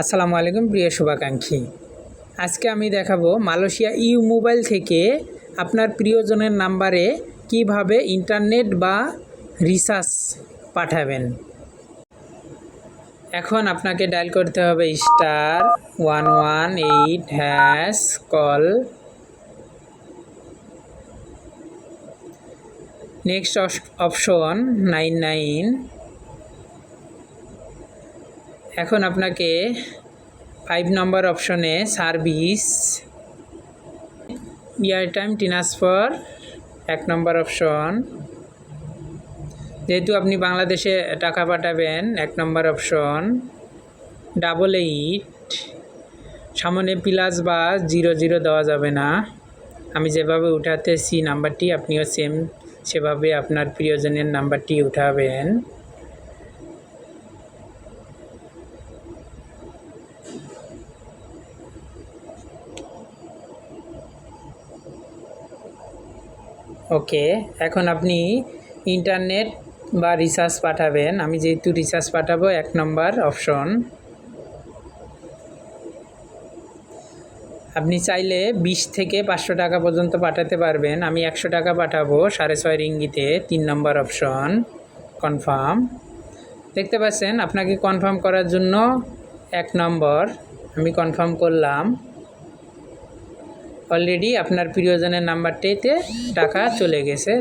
আসসালামু আলাইকুম, প্রিয় শুভাকাঙ্ক্ষী। আজকে আমি দেখাবো মালয়েশিয়া ইউ মোবাইল থেকে আপনার প্রিয়জনের নাম্বারে কীভাবে ইন্টারনেট বা রিচার্জ পাঠাবেন। এখন আপনাকে ডায়াল করতে হবে star one one eight hash call. Next option nine nine এখন আপনাকে ফাইভ নম্বর অপশনে সার্ভিস এয়ারটাইম ট্রান্সফার এক নম্বর অপশন যেহেতু আপনি বাংলাদেশে টাকা পাঠাবেন, এক নম্বর অপশন ডাবল এইট সামনে প্লাস বা জিরো জিরো দেওয়া যাবে না। আমি যেভাবে উঠাতেছি নাম্বারটি আপনিও সেম সেভাবে আপনার প্রিয়জনের নাম্বারটি উঠাবেন। ওকে, এখন আপনি ইন্টারনেট বা রিচার্জ পাঠাবেন। আমি যেহেতু রিচার্জ পাঠাবো, এক নম্বর অপশন। আপনি চাইলে বিশ থেকে পাঁচশো টাকা পর্যন্ত পাঠাতে পারবেন। আমি একশো টাকা পাঠাবো সাড়ে ছয় রিঙ্গিতে তিন নম্বর অপশন, কনফার্ম। দেখতে পাচ্ছেন, আপনাকে কনফার্ম করার জন্য এক নম্বর, আমি কনফার্ম করলাম। অলরেডি আপনার প্রিয়জনের নাম্বারটিতে টাকা চলে গেছে।